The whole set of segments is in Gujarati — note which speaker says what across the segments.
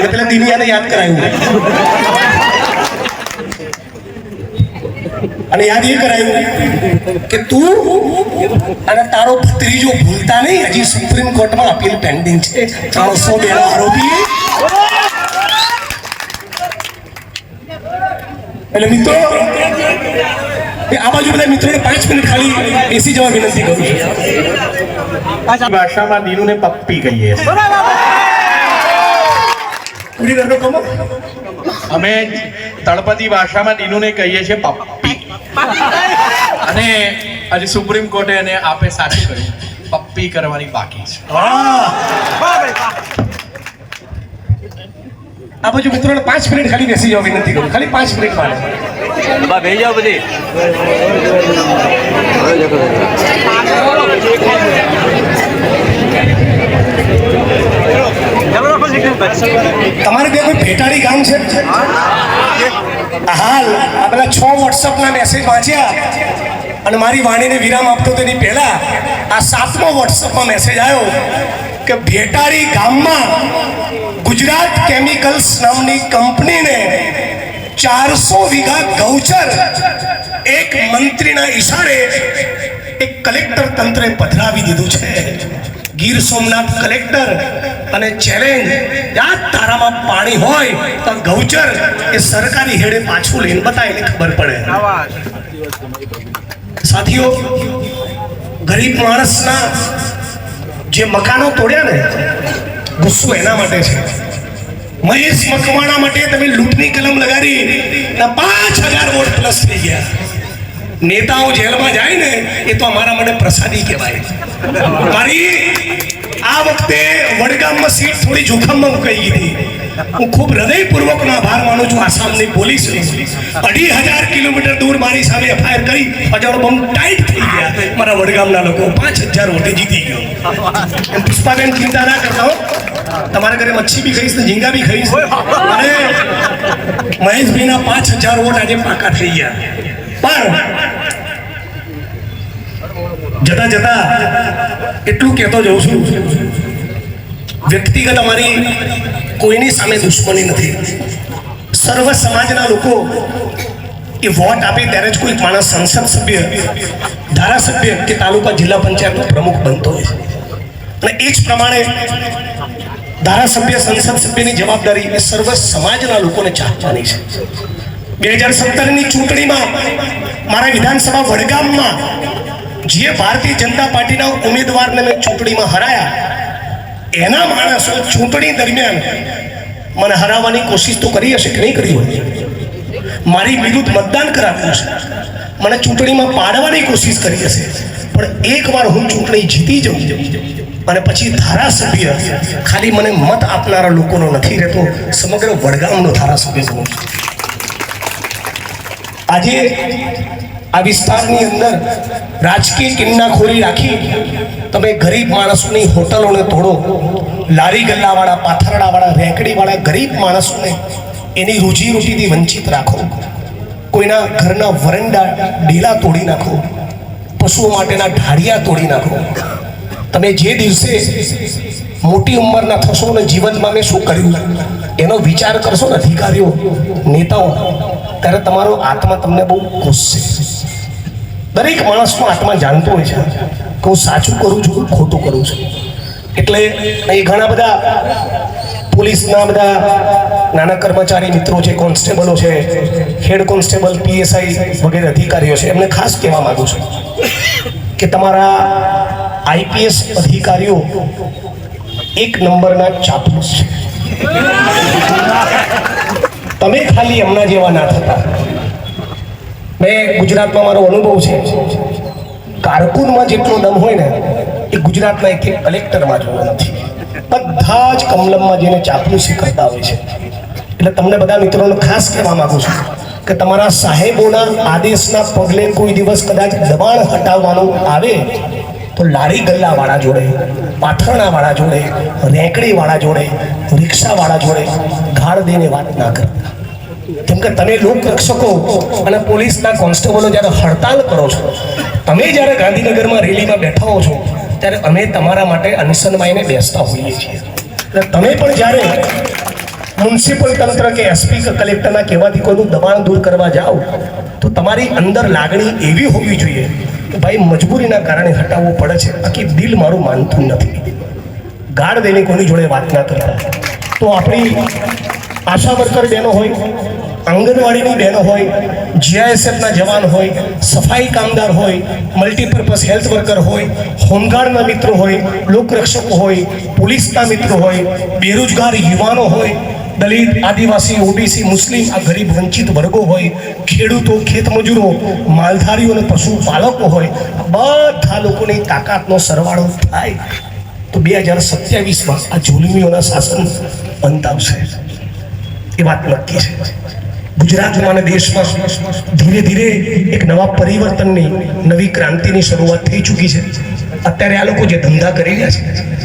Speaker 1: એટલે પેલા દિનિયાને યાદ કરાયું. અને યાદ એ કરાયું કે તું અને તારો ત્રીજો ભૂલતા નહીં હજી સુપ્રીમ કોર્ટમાં અપીલ પેન્ડિંગ છે. ત્રણસો બે આરોપી. એટલે મિત્રો એ આ બાજુ બધા મિત્રોને પાંચ મિનિટ ખાલી બેસી જવા વિનંતી કરું છું.
Speaker 2: ભાષામાં દીનુને પપ્પી કહીએ. છીએ.
Speaker 1: પૂરી ઘરનો કમો?
Speaker 2: અમે તળપદી ભાષામાં દીનુને કહીએ છીએ પપ્પી. અને આજે સુપ્રીમ કોર્ટે એને આપે સાચું કર્યું પપ્પી કરવાની બાકી છે.
Speaker 1: આ બાજુ મિત્રો પાંચ મિનિટ ખાલી બેસી જવા વિનંતી કરું. ખાલી પાંચ મિનિટ માટે
Speaker 3: બા બેહી જાઓ બધી.
Speaker 1: તમારે ત્યાં કોઈ ભેટાડી ગામ છે? હાલ, આ પેલા છ વોટ્સઅપના મેસેજ વાંચ્યા અને મારી વાણીને વિરામ આપતો તેની પહેલા આ સાતમો વોટ્સઅપમાં મેસેજ આવ્યો કે ભેટાળી ગામમાં ગુજરાત કેમિકલ્સ નામની કંપનીને ચારસો વીઘા ગૌચર એક મંત્રીના ઈશારે એક કલેક્ટર તંત્રે પધરાવી દીધું છે. ગીર સોમનાથ કલેક્ટર અને ચેલેન્જ, યાદ તારામાં પાણી હોય તો ગૌચર એ સરકારી હેડે પાછું લઈને બતાય એટલે ખબર પડે. સાથીઓ, ગરીબ માણસના જે મકાનો તોડ્યા ને, ગુસ્સો એના માટે છે. મહેશ મકવાણા માટે તમે લૂંટની કલમ લગાડી પાંચ હજાર વોટ પ્લસ થઈ ગયા. નેતાઓ જેલમાં જાય ને, એ તો અમારા માટે પ્રસાદી કહેવાય. મારી આ વખતે વડગામમાં સીટ થોડી જોખમમાં મુકાઈ ગઈ હતી. હું ખૂબ હૃદયપૂર્વકનો આભાર માનું છું આસામની પોલીસ અઢી હજાર કિલોમીટર દૂર મારી સામે એફઆઈઆર કરી હજારો બમ ટાઈટ થઈ ગયા. મારા વડગામના લોકો પાંચ હજાર વોટે જીતી ગયો. એમ પુષ્પાબેન ચિંતા ના કરતા હો. તમારા ઘરે મચ્છી બી ખાઈશ ને ઝીંગા બી ખાઈશ. અને મહેશભાઈના પાંચ હજાર વોટ આજે પાકા થઈ ગયા. પણ જતા જતા એટલું કહેતો જઉં છું, વ્યક્તિગત અમારી કોઈની સામે દુશ્મની નથી. સર્વ સમાજના લોકો એ વોટ આપે ત્યારે જ કોઈ માણસ સંસદ સભ્ય, ધારાસભ્ય કે તાલુકા જિલ્લા પંચાયતનો પ્રમુખ બનતો હોય. અને એ જ પ્રમાણે ધારાસભ્ય, સંસદ સભ્યની જવાબદારી એ સર્વ સમાજના લોકોને ચાહવાની છે. બે હજાર સત્તરની ચૂંટણીમાં મારા વિધાનસભા વડગામમાં જે ભારતીય જનતા પાર્ટીના ઉમેદવારને મેં ચૂંટણીમાં હરાયા, એના માણસો ચૂંટણી દરમિયાન મને હરાવવાની કોશિશ તો કરી હશે કે નહીં કરી હોય. મારી વિરુદ્ધ મતદાન કરાવ્યું છે. મને ચૂંટણીમાં પાડવાની કોશિશ કરી હશે. પણ એકવાર હું ચૂંટણી જીતી જાઉં અને પછી ધારાસભ્ય ખાલી મને મત આપનારા લોકોનો નથી રહેતો, સમગ્ર વડગામનો ધારાસભ્ય બનું આજે આ વિસ્તારની અંદર રાજકીય કિન્નાખોરી રાખી તમે ગરીબ માણસોની હોટલોને તોડો, લારી ગલ્લાવાળા, પાથરડાવાળા, રેકડીવાળા ગરીબ માણસોને એની રોજીરોટીથી વંચિત રાખો. કોઈના ઘરના વરંડા ઢીલા તોડી નાખો. પશુઓ માટેના ઢાળિયા તોડી નાખો. તમે જે દિવસે મોટી ઉંમરના થશો ને જીવનમાં મેં શું કર્યું? એનો વિચાર કરશો ને, અધિકારીઓ, નેતાઓ, ત્યારે તમારો આત્મા તમને બહુ ગુસ્સે દરેક માણસનો આત્મા જાણતો હોય છે. કે હું સાચું કરું છું, ખોટું કરું છું. એટલે અહીં ઘણા બધા પોલીસના બધા નાના કર્મચારી મિત્રો છે, કોન્સ્ટેબલો છે, હેડ કોન્સ્ટેબલ, પીએસઆઈ વગેરે અધિકારીઓ છે, એમને ખાસ કહેવા માંગુ છું કે તમારા આઈપીએસ અધિકારીઓ એક નંબરના ચાપલુસ છે. તમે ખાલી એમના જેવા ના થતા. મેં ગુજરાતમાં મારો અનુભવ છે. કારકુનમાં જેટલો દમ હોય ને, એ ગુજરાતના એક કલેક્ટરમાં જોયો નથી. બધા જ કમલમમાં જેને ચાપલુસી કરતા હોય છે. એટલે તમને બધા મિત્રોને ખાસ કહેવા માંગુ છું કે તમારા સાહેબોના આદેશના પગલે કોઈ દિવસ કદાચ દબાણ હટાવવાનું આવે, તો લારી ગલ્લાવાળા જોડે, પાથરણાવાળા જોડે, રેંકડીવાળા જોડે, રિક્ષાવાળા જોડે ગાળ દઈને વાત ના કરતા કેમ કે તમે લોક રક્ષકો અને પોલીસના કોન્સ્ટેબલો જ્યારે હડતાલ કરો છો, તમે જ્યારે ગાંધીનગરમાં રેલીમાં બેઠા હો છો, ત્યારે અમે તમારા માટે અનશનમાંને બેસતા હોઈએ છીએ. એટલે તમે પણ જ્યારે મ્યુનિસિપલ તંત્ર કે એસપી કે કલેક્ટરના કહેવાથી કોઈનું દબાણ દૂર કરવા જાઓ, તો તમારી અંદર લાગણી એવી હોવી જોઈએ કે ભાઈ મજબૂરીના કારણે હટાવવું પડે છે. બાકી દિલ મારું માનતું નથી. ગાઢ દઈને કોની જોડે વાત ના કરતા. તો આપણી આશા વર્કર બહેનો હોય આંગણવાડીની બહેનો હોય, જીઆઈએસએફના જવાન હોય, સફાઈ કામદાર હોય, મલ્ટીપર્પઝ હેલ્થ વર્કર હોય, હોમગાર્ડના મિત્રો હોય, લોકરક્ષકો હોય, પોલીસના મિત્રો હોય, બેરોજગાર યુવાનો હોય, દલિત, આદિવાસી, ઓબીસી, મુસ્લિમ, આ ગરીબ વંચિત વર્ગો હોય, ખેડૂતો, ખેતમજૂરો, માલધારીઓ અને પશુપાલકો હોય બધા લોકોની તાકાતનો સરવાળો થાય. તો બે હજાર સત્યાવીસમાં આ જુલમીઓના શાસન અંત આવશે. એ વાત નક્કી છે. ગુજરાતમાં અને દેશમાં ધીરે ધીરે એક નવા પરિવર્તનની નવી ક્રાંતિની શરૂઆત થઈ ચૂકી છે. અત્યારે આ લોકો જે ધંધા કરી રહ્યા છે,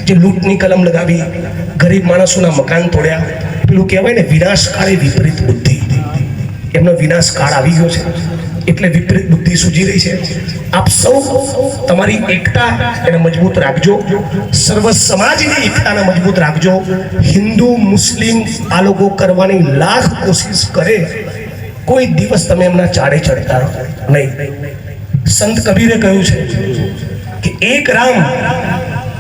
Speaker 1: જે લૂંટની કલમ લગાવી, ગરીબ માણસોના મકાન તોડ્યા, પેલું કહેવાય ને વિનાશકાળી વિપરીત બુદ્ધિ. એમનો વિનાશકાળ આવી ગયો છે. એટલે વિપરીત બુદ્ધિ સૂજી રહી છે. આપ સૌ તમારી એકતા એને મજબૂત રાખજો. સર્વ સમાજની એકતાને મજબૂત રાખજો. હિન્દુ, મુસ્લિમ આ લોકો કરવાની લાખ કોશિશ કરે. કોઈ દિવસ તમે એમના ચાડે ચડતા નહીં. સંત કબીરે કહ્યું છે કે એક રામ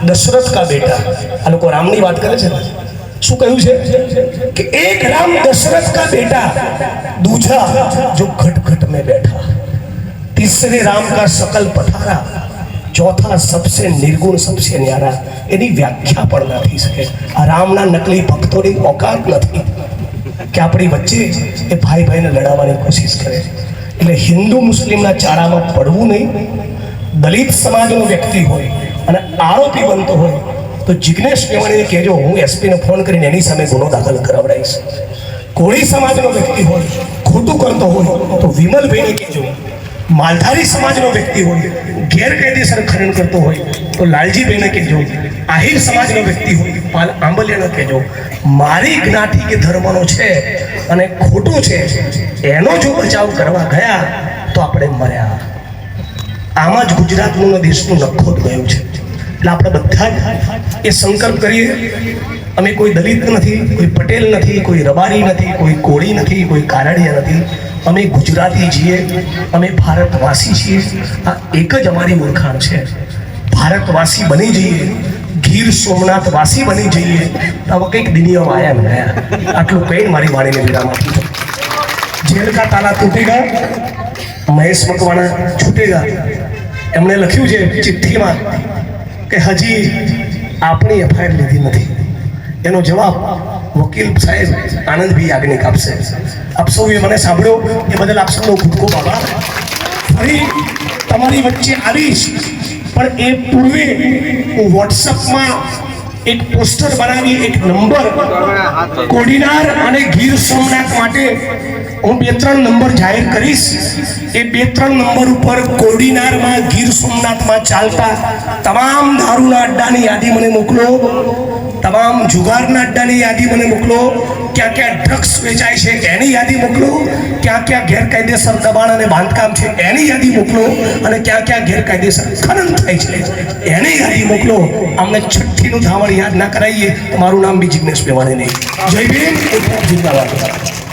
Speaker 1: દશરથ કા બેટા. આ લોકો રામની વાત કરે છે શું કહ્યું છે કે એક રામ दशरथ का बेटा दूजा जो घट घट में बैठा तीसरे राम का सकल पथारा ચોથા સબસે નિર્ગુણ સબસે ન્યારા એની વ્યાખ્યા પણ ના થઈ શકે આ રામના નકલી ભક્તોની ઓકાત નથી કે આપણી વચ્ચે એ ભાઈ ભાઈને લડાવવાની કોશિશ કરે એટલે હિન્દુ મુસ્લિમના ચારામાં પડવું નહીં દલિત સમાજનો વ્યક્તિ હોય અને આરોપી બનતો હોય તો જિગ્નેશ મેવાણીને કહેજો, હું એસપીને ફોન કરીને એની સામે ગુનો દાખલ કરાવડાવીશ કોળી સમાજનો વ્યક્તિ હોય, ખોટું કરતો હોય, તો વિમલભાઈને કહેજો. માલધારી સમાજનો વ્યક્તિ હોય, ગેરકાયદેસર ખનન કરતો હોય, તો લાલજીભાઈને કહેજો. આહિર સમાજનો વ્યક્તિ હોય, પાલ આંબલિયાને કહેજો. મારી જ્ઞાતિ કે ધર્મનો છે અને ખોટું છે, એનો જો બચાવ કરવા ગયા, તો આપણે મર્યા. આમાં જ ગુજરાતનું દેશનું નખોદ ગયું છે. એટલે આપણે બધા એ સંકલ્પ કરીએ. અમે કોઈ દલિત નથી, કોઈ પટેલ નથી, કોઈ રબારી નથી, કોઈ કોળી નથી, કોઈ કારડિયા નથી. અમે ગુજરાતી છીએ, અમે ભારતવાસી છીએ. આ એક જ અમારી ઓળખાણ છે. ભારતવાસી બની જઈએ, ગીર સોમનાથ વાસી બની જઈએ. આવા કંઈક દુનિયામાં આયા ગયા આટલું કહીને મારી વાણીને વિરામ આપી જેલ કા તાલા તૂટેગા, મહેશ મકવાણા છૂટેગા. એમણે લખ્યું છે, ચિઠ્ઠીમાં કે હજી આપણી એફઆઈઆર લીધી નથી. એનો જવાબ વકીલ સાહેબ આનંદભાઈ યાજ્ઞિક આપશે આપ સૌએ મને સાંભળ્યો એ બદલ આપ સૌનો ખૂબ ખૂબ આભાર. ફરી તમારી વચ્ચે આવીશ, પણ એ પૂર્વે હું વોટ્સઅપમાં એક પોસ્ટર બનાવી, એક નંબર, કોડીનાર અને ગીર સોમનાથ માટે હું બે ત્રણ નંબર જાહેર કરીશ. એ બે ત્રણ નંબર ઉપર કોડીનારમાં ગીર સોમનાથમાં ચાલતા તમામ દારૂના અડ્ડાની યાદી મને મોકલો. તમામ જુગારના અડ્ડાની યાદી મને મોકલો. ક્યાં ક્યાં ડ્રગ્સ વેચાય છે એની યાદી મોકલો. ક્યાં ક્યાં ગેરકાયદેસર દબાણ અને બાંધકામ છે એની યાદી મોકલો. અને ક્યાં ક્યાં ગેરકાયદેસર ખનન થાય છે એની યાદી મોકલો. અમને છઠ્ઠીનું ધાવણ યાદ ના કરાવીએ તો મારું નામ બી જિગ્નેશ મેવાણી નહીં જય ભીમ. જિંદાબાદ.